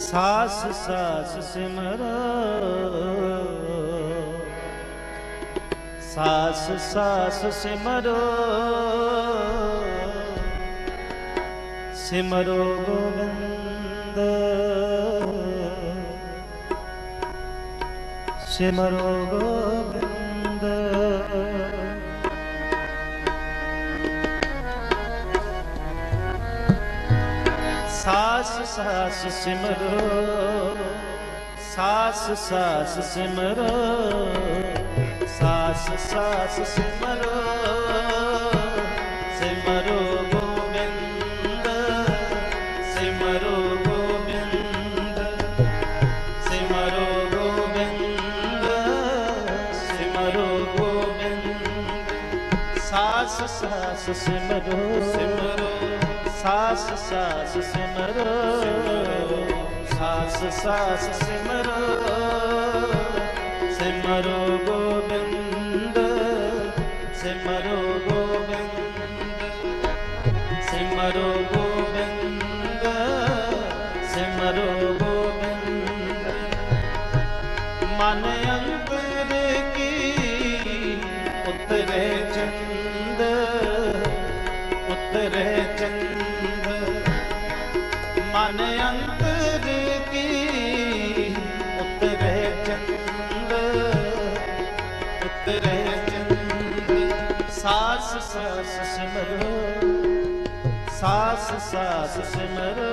ਸਾਸ ਸਾਸ ਸਿਮਰੋ। ਸਾਸ ਸਾਸ ਸਿਮਰੋ। ਸਿਮਰੋ ਗੋਬਿੰਦ ਸਿਮਰੋ ਗੋਬਿੰਦ ਸਾਸ ਸਾਸ ਸਿਮਰੋ, ਸਾਸ ਸਾਸ ਸਿਮਰੋ, ਸਾਸ ਸਾਸ ਸਿਮਰੋ ਸਿਮਰੋ ਗੋਬਿੰਦ ਸਿਮਰੋ ਗੋਬਿੰਦ ਸਿਮਰੋ ਗੋਬਿੰਦ ਸਿਮਰੋ ਗੋਬਿੰਦ, ਸਾਸ ਸਾਸ ਸਿਮਰੋ ਸਿਮਰੋ ਸਾਸ ਸਾਸ ਸਿਮਰੋ, ਸਾਸ ਸਾਸ ਸਿਮਰੋ। ਸਿਮਰੋ ਗੋਬਿੰਦ ਸਿਮਰੋ ਗੋਬਿੰਦ। ਸਿਮਰੋ ਗੋਬਿੰਦ ਸਿਮਰੋ ਗੋਬਿੰਦ। ਮਨ ਅੰਤਰ ਕੀ, ਉਤਰੇ ਚੰਦ ਸਾਸ ਸਾਸ ਸਿਮਰੋ ਸਾਸ ਸਾਸ ਸਿਮਰੋ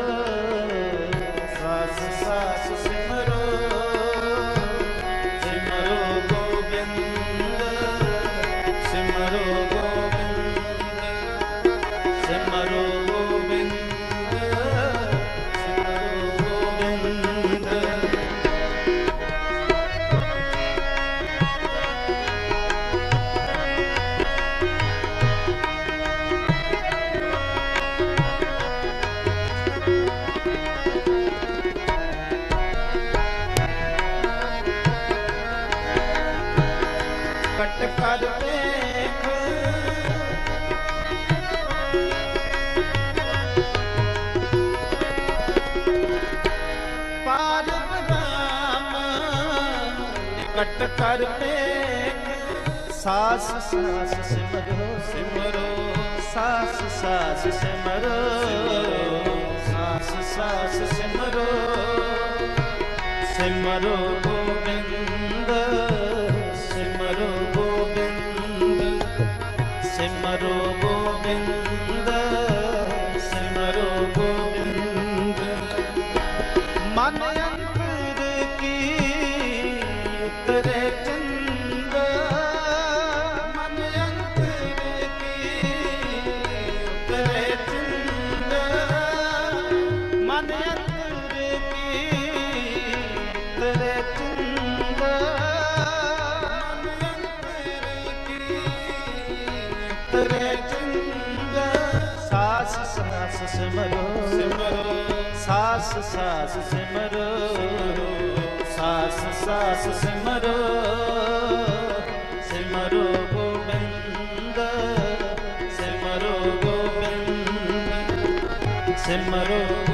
ਸਾਸ ਸਾਸ ਸਿਮਰੋ। ਕਟ ਕਰ ਦੇਖ ਸਾਸ ਸਾਸ ਸਿਮਰੋ ਸਿਮਰੋ। ਸਾਸ ਸਾਸ ਸਿਮਰੋ। ਸਾਸ ਸਾਸ ਸਿਮਰੋ। ਸਿਮਰੋ, ਗੋਬਿੰਦ ਸਿਮਰੋ ਸਿਮਰੋ ਸਾਸ ਸਾਸ ਸਿਮਰੋ ਸਾਸ ਸਾਸ ਸਿਮਰੋ ਸਿਮਰੋ ਗੋਬਿੰਦ ਸਿਮਰੋ ਗੋਬਿੰਦ ਸਿਮਰੋ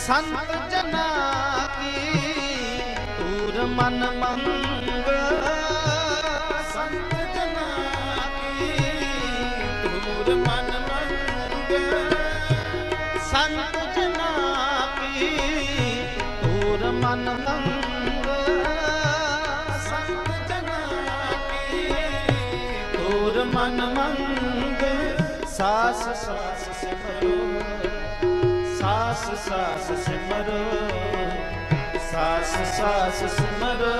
ਸੰਤ ਜਨਾ ਕੀ ਤੂਰ ਮਨ ਮੰਗ ਸੰਤ ਜਨਾ ਕੀ ਤੂਰ ਮਨ ਮੰਗ ਸੰਤ ਜਨਾ ਕੀ ਤੂਰ ਮਨ ਮੰਗ ਸੰਤ ਜਨਾ ਕੀ ਧੂਰ ਮਨ ਮੰਗ ਸਾਸ ਸਾਸ ਸਿਮਰੋ, ਸਾਸ ਸਾਸ ਸਿਮਰੋ। ਸਾਸ ਸਾਸ ਸਿਮਰੋ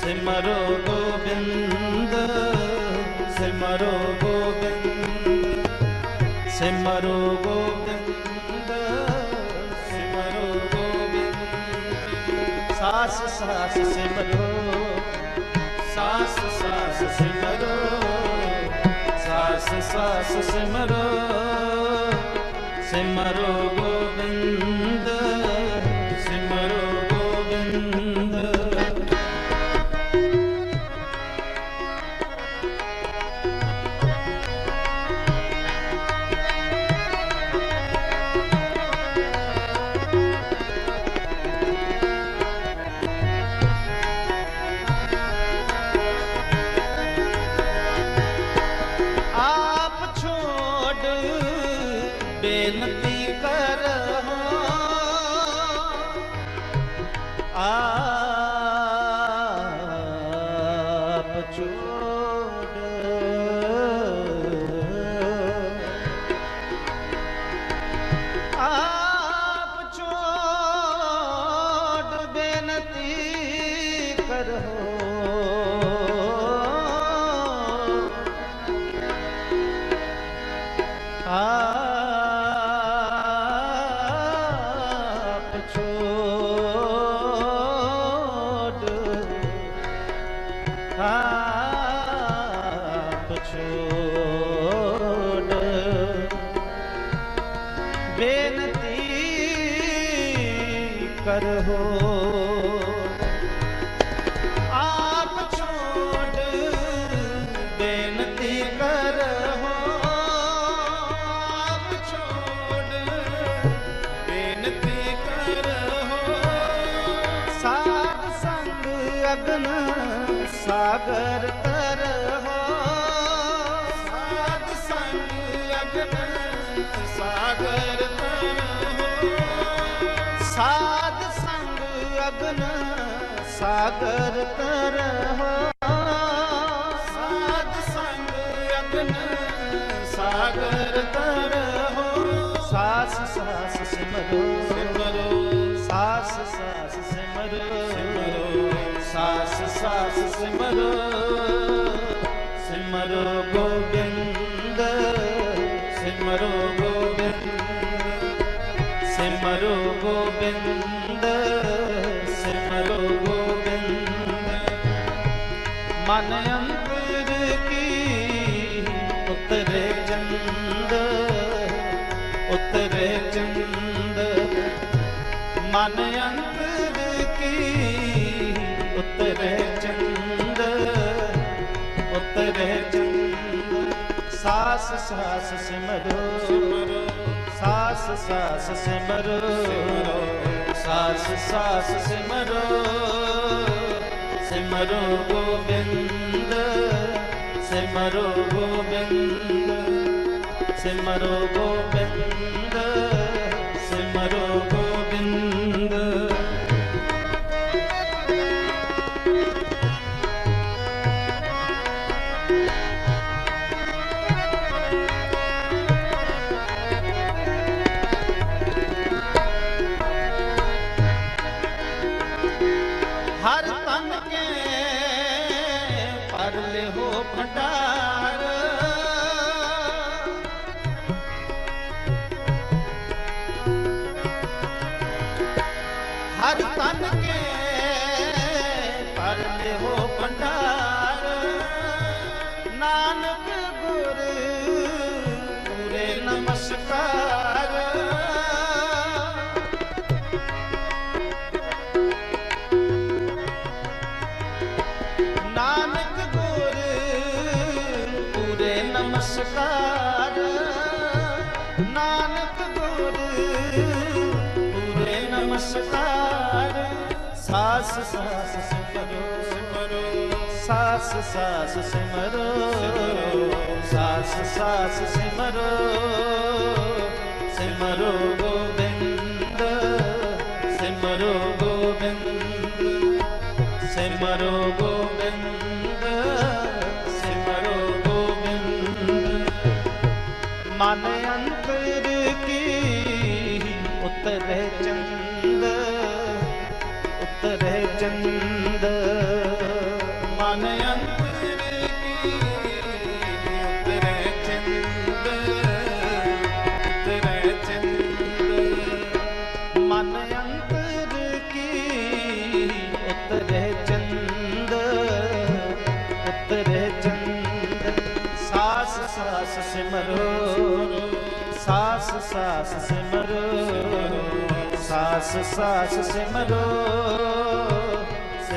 ਸਿਮਰੋ ਗੋਬਿੰਦ ਸਿਮਰੋ ਗੋਬਿੰਦ ਸਿਮਰੋ ਗੋਬਿੰਦ ਸਿਮਰੋ ਗੋਬਿੰਦ। ਸਾਸ ਸਾਸ ਸਿਮਰੋ, ਸਾਸ ਸਾਸ ਸਿਮਰੋ, ਸਾਸ ਸਾਸ ਸਿਮਰੋ ਸਿਮਰੋ ਗੋਬਿੰਦ। ਬੇਨਤੀ ਆਪ ਛੋੜ ਬੇਨਤੀ ਕਰੋ ਆਪ ਛੋੜ ਬੇਨਤੀ ਕਰੋ ਸਾਧ ਸੰਗ ਅਗਨ ਸਾਗਰ ਕਰੋ ਸਾਧ ਸੰਗ ਅਗਨ ਸਾਗਰ ਕਰੋ ਸਾਧ ਸਾਗਰ ਤਰਹੁ। ਸਾਧ ਸੰਗ ਅਗਨ ਸਾਗਰ ਤਰਹੁ। ਸਾਸ ਸਾਸ ਸਿਮਰੋ ਸਿਮਰੋ। ਸਾਸ ਸਾਸ ਸਿਮਰੋ ਸਿਮਰੋ। ਸਾਸ ਸਾਸ ਸਿਮਰੋ ਸਿਮਰੋ ਗੋਬਿੰਦ। ਸਿਮਰੋ ਗੋਬਿੰਦ ਸਿਮਰੋ ਗੋਬਿੰਦ। ਉਤਰੇ ਚੰਦ ਉਤਰੇ ਚੰਦ। ਮਨ ਅੰਤਰ ਕੀ ਉਤਰੇ ਚੰਦ ਉਤਰੇ ਚੰਦ। ਸਾਸ ਸਾਸ ਸਿਮਰੋ ਸਿਮਰੋ, ਸਾਸ ਸਾਸ ਸਿਮਰੋ, ਸਾਸ ਸਾਸ ਸਿਮਰੋ। ਸਿਮਰੋ ਗੋਬਿੰਦ ਸਿਮਰੋ ਗੋਬਿੰਦ ਸਿਮਰੋ ਗੋਬਿੰਦ ਸਿਮਰੋ ਹਰ ਤਨ ਕੇ ਪਰ ਲਿਹੋ ਭੰਡਾਰ। ਨਾਨਕ ਗੁਰ ਪੂਰੇ ਨਮਸਕਾਰ। ਨਾਨਕ ਗੁਰ ਪੂਰੇ ਨਮਸਕਾਰ। ਨਾਨਕ ਸਾਸ ਸਾਸ ਸਿਮਰੋ ਸਿਮਰੋ ਸਾਸ ਸਾਸ ਸਿਮਰੋ ਸਾਸ ਸਾਸ ਸਿਮਰੋ ਸਿਮਰੋ ਮਨ ਅੰਤਰ ਕੀ ਉਤਰੇ ਚਿੰਦ। ਉਤਰੇ ਚਿੰਦ। ਮਨ ਅੰਤਰ ਕੀ ਉਤਰੇ ਚੰਦ। ਉਤਰੇ ਚੰਦ। ਸਾਸ ਸਾਸ ਸਿਮਰੋ। ਸਾਸ ਸਾਸ ਸਿਮਰੋ। ਸਾਸ ਸਾਸ ਸਿਮਰੋ।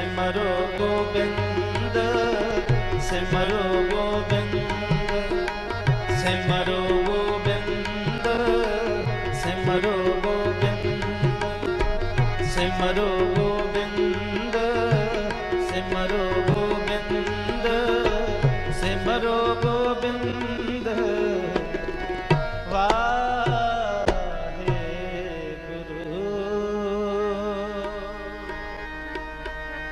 ਸਿਮਰੋ ਗੋਬਿੰਦ ਸਿਮਰੋ ਗੋਬਿੰਦ ਸਿਮਰੋ ਗੋਬਿੰਦ ਸਿਮਰੋ ਗੋਬਿੰਦ ਸਿਮਰੋ